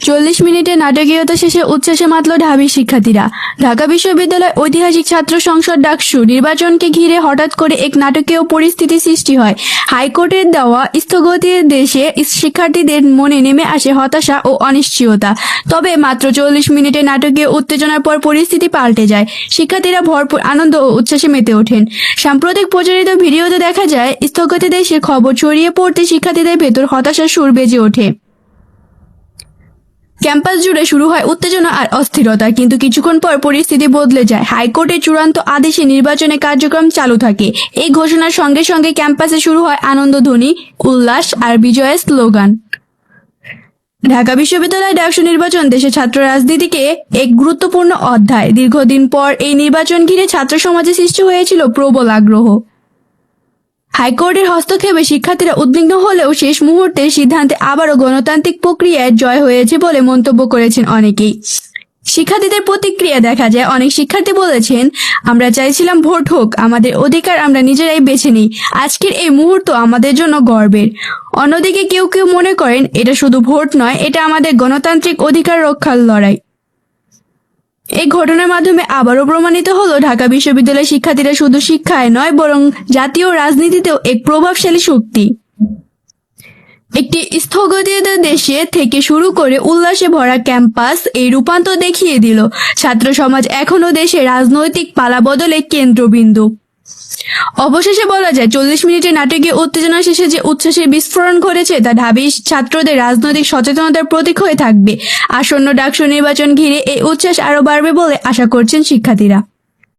চল্লিশ মিনিটে নাটকীয়তা শেষে উচ্ছ্বাসে মাতল ঢাবির শিক্ষার্থীরা। ঢাকা বিশ্ববিদ্যালয় ঐতিহাসিক ছাত্র সংসদ ডাকসু নির্বাচনকে ঘিরে হঠাৎ করে এক নাটকীয় পরিস্থিতি সৃষ্টি হয়। হাইকোর্টের দেওয়া স্থগতির দেশে শিক্ষার্থীদের মনে নেমে আসে হতাশা ও অনিশ্চয়তা। তবে মাত্র চল্লিশ মিনিটে নাটকীয় উত্তেজনার পর পরিস্থিতি পাল্টে যায়। শিক্ষার্থীরা ভরপুর আনন্দ ও উচ্ছ্বাসে মেতে ওঠেন। সাম্প্রতিক প্রচারিত ভিডিওতে দেখা যায় স্থগতি দেশের খবর ছড়িয়ে পড়তে শিক্ষার্থীদের ভেতর হতাশার সুর বেজে ওঠে। ক্যাম্পাস জুড়ে শুরু হয় উত্তেজনা আর অস্থিরতা, কিন্তু কিছুক্ষণ পর পরিস্থিতি বদলে যায়। হাইকোর্টের চূড়ান্ত আদেশে নির্বাচনে কার্যক্রম চালু থাকে। এই ঘোষণার সঙ্গে সঙ্গে ক্যাম্পাসে শুরু হয় আনন্দধ্বনি, উল্লাস আর বিজয়ের স্লোগান। ঢাকা বিশ্ববিদ্যালয় ডাকসু নির্বাচন দেশের ছাত্র রাজনীতিকে এক গুরুত্বপূর্ণ অধ্যায়। দীর্ঘদিন পর এই নির্বাচন ঘিরে ছাত্র সমাজে সৃষ্টি হয়েছিল প্রবল আগ্রহ। হাইকোর্টের হস্তক্ষেপে শিক্ষার্থীরা উদ্বিগ্ন হলেও শেষ মুহূর্তে সিদ্ধান্তে আবারও গণতান্ত্রিক প্রক্রিয়ায় জয় হয়েছে বলে মন্তব্য করেছেন অনেকেই। শিক্ষার্থীদের প্রতিক্রিয়া দেখা যায়। অনেক শিক্ষার্থী বলেছেন, আমরা চাইছিলাম ভোট হোক, আমাদের অধিকার আমরা নিজেরাই বেছে নিই। আজকের এই মুহূর্ত আমাদের জন্য গর্বের। অন্যদিকে কেউ কেউ মনে করেন, এটা শুধু ভোট নয়, এটা আমাদের গণতান্ত্রিক অধিকার রক্ষার লড়াই। এই ঘটনার মাধ্যমে আবারও প্রমাণিত হলো, ঢাকা বিশ্ববিদ্যালয়ের শিক্ষার্থীরা শুধু শিক্ষায় নয়, বরং জাতীয় রাজনীতিতেও এক প্রভাবশালী শক্তি। একটি স্থগতিত দেশে থেকে শুরু করে উল্লাসে ভরা ক্যাম্পাস এই রূপান্তর দেখিয়ে দিল। ছাত্র সমাজ এখনও দেশে রাজনৈতিক পালা বদলে কেন্দ্রবিন্দু। অবশেষে বলা যায়, চল্লিশ মিনিটের নাটকীয় উত্তেজনা শেষে যে উচ্ছ্বাসের বিস্ফোরণ ঘটেছে, তা ঢাবি ছাত্রদের রাজনৈতিক সচেতনতার প্রতীক হয়ে থাকবে। আসন্ন ডাকসু নির্বাচন ঘিরে এই উচ্ছ্বাস আরও বাড়বে বলে আশা করছেন শিক্ষার্থীরা।